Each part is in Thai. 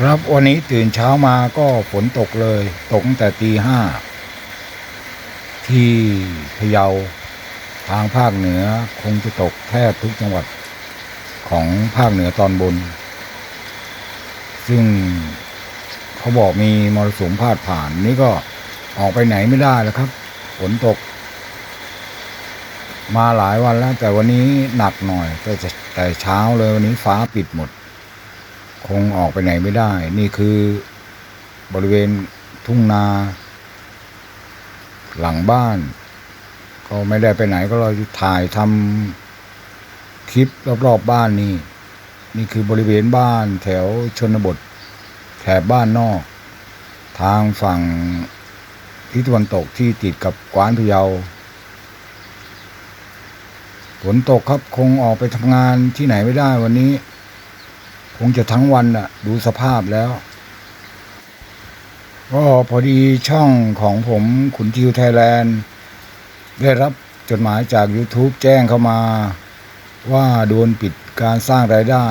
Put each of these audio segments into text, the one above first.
ครับวันนี้ตื่นเช้ามาก็ฝนตกเลย ตกตั้งแต่ตีห้าที่พะเยาทางภาคเหนือคงจะตกแทบทุกจังหวัดของภาคเหนือตอนบน ซึ่งเขาบอกมีมรสุมพาดผ่าน นี่ก็ออกไปไหนไม่ได้แล้วครับฝนตก มาหลายวันแล้ว แต่วันนี้หนักหน่อยแต่แต่เช้าเลยวันนี้ฟ้าปิดหมด คงออกไปไหนไม่ได้ นี่คือบริเวณทุ่งนา หลังบ้าน ก็ไม่ได้ไปไหนก็เราถ่ายทำคลิปรอบๆบบ้านนี่ นี่คือบริเวณบ้านแถวชนบท แถบบ้านนอก ทางฝั่งทิศตะวันตกที่ติดกับกวานพะเยาฝนตกครับคงออกไปทำงานที่ไหนไม่ได้วันนี้ คงจะทั้งวันอะดูสภาพแล้ว ก็พอดีช่องของผมขุนทิวไทยแลนด์ได้รับจดหมายจาก YouTube แจ้งเข้ามา ว่าโดนปิดการสร้างรายได้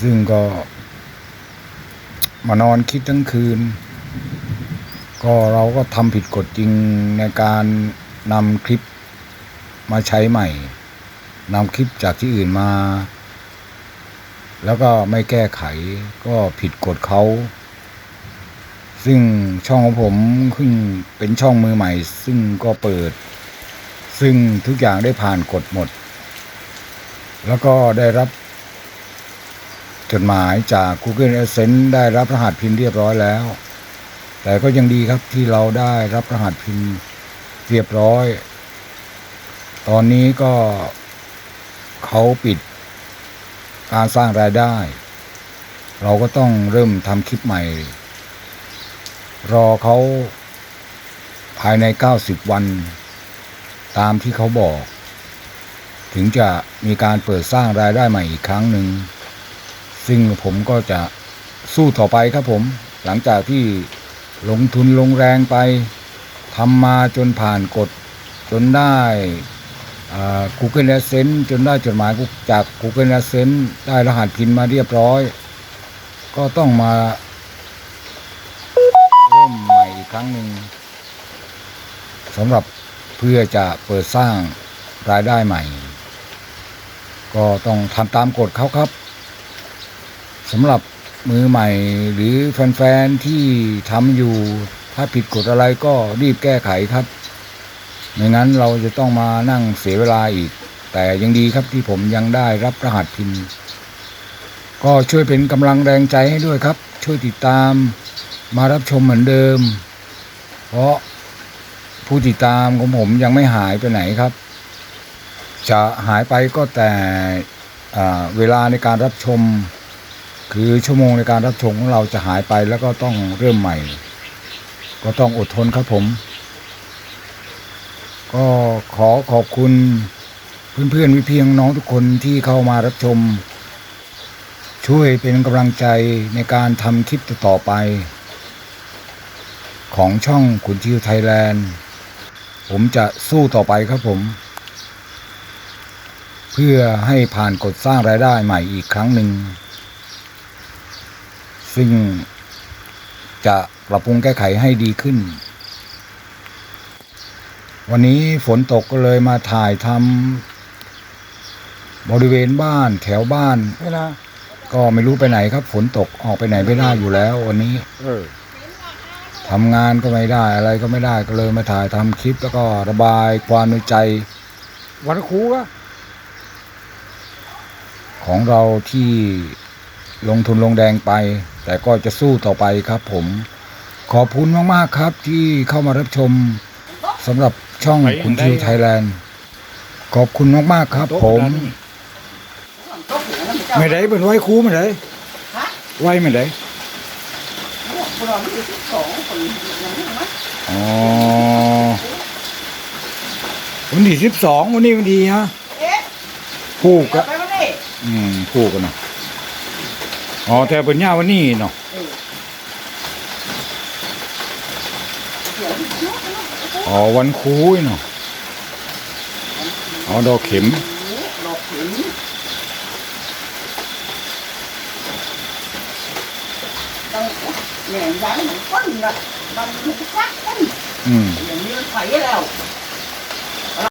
ซึ่งก็มานอนคิดทั้งคืน ก็เราก็ทำผิดกฎจริงในการนำคลิปมาใช้ใหม่นำคลิปจากที่อื่นมา แล้วก็ไม่แก้ไขก็ผิดกฎเขา ซึ่งช่องของผมขึ้นเป็นช่องมือใหม่ ซึ่งก็เปิด ซึ่งทุกอย่างได้ผ่านกฎหมด แล้วก็ได้รับ จดหมายจาก Google Adsense ได้รับรหัสพินเรียบร้อยแล้ว แต่ก็ยังดีครับที่เราได้รับรหัสพินเรียบร้อย ตอนนี้ก็เขาปิด การสร้างรายได้ เราก็ต้องเริ่มทำคลิปใหม่ รอเขาภายใน 90 วัน ตามที่เขาบอก ถึงจะมีการเปิดสร้างรายได้ใหม่อีกครั้งหนึ่ง ซึ่งผมก็จะสู้ต่อไปครับผม หลังจากที่ลงทุนลงแรงไปทำมาจนผ่านกฎจนได้ Google Adsense จนได้จดหมายจาก Google Adsense ได้รหัสพินมาเรียบร้อย ก็ต้องมาเริ่มใหม่อีกครั้งหนึ่งสำหรับเพื่อจะเปิดสร้างรายได้ใหม่ ก็ต้องทำตามกฎเขาครับสำหรับมือใหม่หรือแฟนๆที่ทำอยู่ ถ้าผิดกฎอะไรก็รีบแก้ไขครับ ไม่งั้นเราจะต้องมานั่งเสียเวลาอีก แต่ยังดีครับที่ผมยังได้รับรหัสพินก็ช่วยเป็นกำลังแรงใจให้ด้วยครับ ช่วยติดตามมารับชมเหมือนเดิม เพราะผู้ติดตามของผมยังไม่หายไปไหนครับ จะหายไปก็แต่เวลาในการรับชม คือชั่วโมงในการรับชมของเราจะหายไปแล้วก็ต้องเริ่มใหม่ ก็ต้องอดทนครับผม ก็ขอขอบคุณเพื่อนๆวิเพียงน้องทุกคนที่เข้ามารับชม ช่วยเป็นกำลังใจในการทำคลิปต่อไป ของช่องขุนชิวไทยแลนด์ ผมจะสู้ต่อไปครับผม เพื่อให้ผ่านกฎสร้างรายได้ใหม่อีกครั้งหนึ่ง ซึ่งจะปรับปรุงแก้ไขให้ดีขึ้น วันนี้ฝนตกก็เลยมาถ่ายทำบริเวณบ้านแถวบ้านเวลาก็ไม่รู้ไปไหนครับ ฝนตกออกไปไหนไม่ได้อยู่แล้ว วันนี้เออทำงานก็ไม่ได้อะไรก็ไม่ได้ก็เลยมาถ่ายทำคลิป แล้วก็ระบายความในใจ วันครูก็ของเราที่ลงทุนลงแดงไป แต่ก็จะสู้ต่อไปครับผม ขอบคุณมาก ๆ ครับที่เข้ามารับชม สำหรับช่องคุณทิวไทยแลนด์ ขอบคุณมาก ๆ ครับผม ไม่ได้เป็นไหว้ครูไม่ได้ไหว้ไม่ได้อ๋อวันที่สิบสองวันนี้วันที่ฮะเอ๊ะผูกอะไปวันนี้อืมผูกกันเนาะอ๋อแต่เป็นย่าวันนี้เนาะ อ๋อวันคูยเนาะอ๋อดอกเข็มดอกเข็มต้องแหน่งย้ายหนังก้นนะมันมันซักก้นอืมอย่างนี้มันไถแล้ว